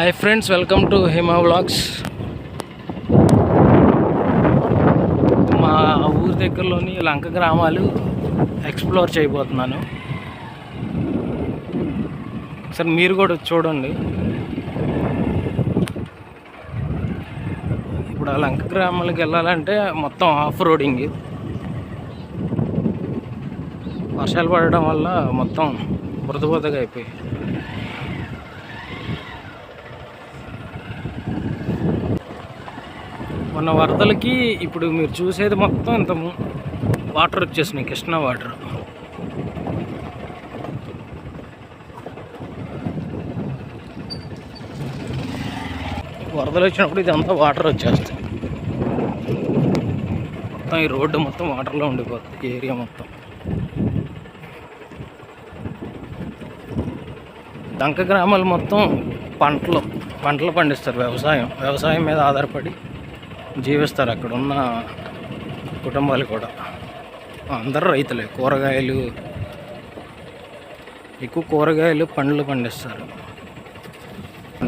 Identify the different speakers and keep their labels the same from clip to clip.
Speaker 1: Hi friends welcome to Hima vlogs మా ఊరి దగ్గరలోని లంక గ్రామాలు ఎక్స్ప్లోర్ చేయబోతున్నాను. సరే మీరు కూడా చూడండి. ఇప్పుడు ఆ లంక గ్రామాలకు వెళ్ళాలంటే మొత్తం ఆఫ్ రోడింగ్ వర్షాలు పడడం వల్ల మొత్తం బురద బురదగా అయిపోయాయి. మొన్న వరదలకి ఇప్పుడు మీరు చూసేది మొత్తం ఇంత వాటర్ వచ్చేసినాయి కృష్ణా వాటర్. వరదలు వచ్చినప్పుడు ఇదంతా వాటర్ వచ్చేస్తాయి. మొత్తం ఈ రోడ్డు మొత్తం వాటర్లో ఉండిపోతుంది ఏరియా మొత్తం. దంక గ్రామాలు మొత్తం పంటలు పంటలు పండిస్తారు వ్యవసాయం వ్యవసాయం మీద ఆధారపడి. జీవిస్తారు. అక్కడ ఉన్న కుటుంబాలు కూడా. అందరూ రైతులే. కూరగాయలు ఎక్కువ కూరగాయలు పండ్లు పండిస్తారు.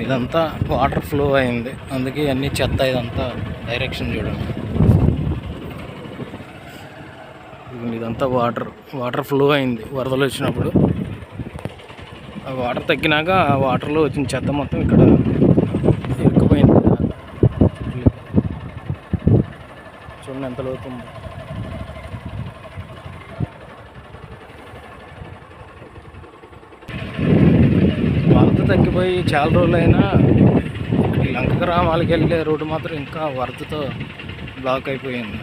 Speaker 1: ఇదంతా వాటర్ ఫ్లో అయింది. అందుకే అన్ని చెత్త ఇదంతా డైరెక్షన్ చూడండి. ఇదంతా వాటర్ వాటర్ ఫ్లో అయింది వరదలు వచ్చినప్పుడు. ఆ వాటర్ తగ్గినాక ఆ వాటర్లో వచ్చిన చెత్త మొత్తం ఇక్కడ చూడండి ఎంత లోతుంది వరద తగ్గిపోయి చాలా రోజులైనా ఈ లంక గ్రామాలకు వెళ్ళే రోడ్డు మాత్రం ఇంకా వరదతో బ్లాక్ అయిపోయింది.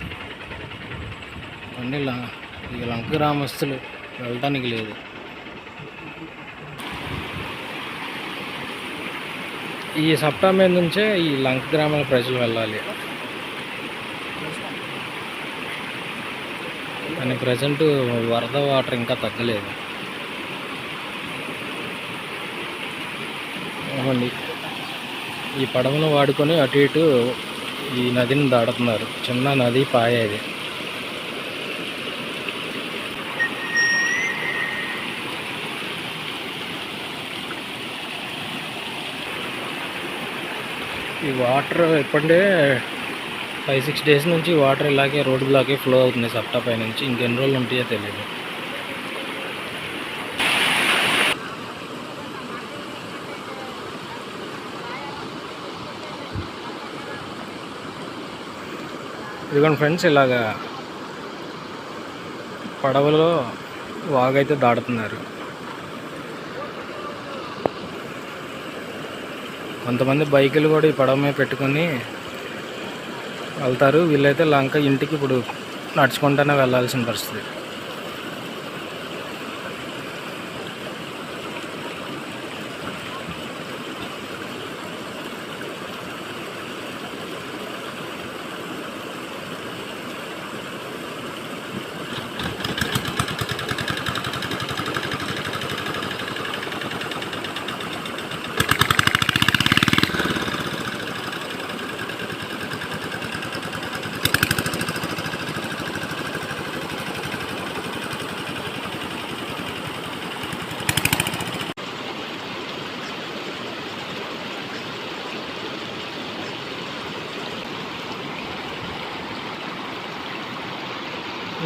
Speaker 1: అన్నీ ఈ లంక గ్రామస్తులు వెళ్ళటానికి లేదు. ఈ సప్తా మీద నుంచే ఈ లంక గ్రామాల ప్రజలు వెళ్ళాలి. కానీ ప్రజెంట్ వరద వాటర్ ఇంకా తగ్గలేదు. అవునండి. ఈ పడవను వాడుకొని అటు ఇటు ఈ నదిని దాడుతున్నారు చిన్న నది పాయ ఇది. ఈ వాటర్ ఎప్పుడంటే ఫైవ్ సిక్స్ డేస్ నుంచి వాటర్ ఇలాగే రోడ్ బ్లాకే ఫ్లో అవుతుంది సప్టా పై నుంచి. ఇంకెన్ని రోజులు ఉంటాయో తెలియదు ఇదిగోండి ఫ్రెండ్స్ ఇలాగా పడవలో వాగైతే దాడుతున్నారు కొంతమంది బైకులు కూడా ఈ పడవ మీద పెట్టుకొని వెళ్తారు. వీళ్ళైతే లంక ఇంటికి ఇప్పుడు నడుచుకుంటూనే వెళ్ళాల్సిన పరిస్థితి.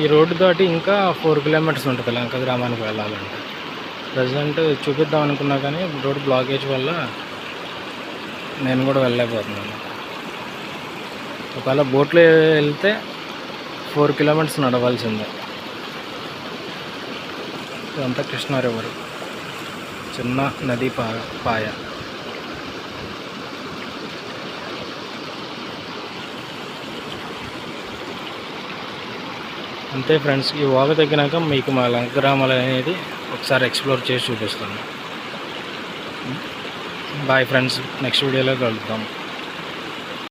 Speaker 1: ఈ రోడ్డు దాటి ఇంకా ఫోర్ కిలోమీటర్స్ ఉంటుంది లంక గ్రామానికి వెళ్ళాలంటే. ప్రజెంట్ చూపిద్దాం అనుకున్నా కానీ రోడ్ బ్లాకేజ్ వల్ల నేను కూడా వెళ్ళలేకపోతున్నాను. ఒకవేళ బోట్లో వెళ్తే ఫోర్ కిలోమీటర్స్ నడవాల్సిందే. ఇదంతా కృష్ణా రివర్ చిన్న నది పా పాయ. అంతే ఫ్రెండ్స్ ఈ వాగ తగ్గినాక మీకు మా లంక గ్రామాలు అనేది ఒకసారి ఎక్స్ప్లోర్ చేసి చూపిస్తాను. బాయ్ ఫ్రెండ్స్ నెక్స్ట్ వీడియోలో కలుద్దాం.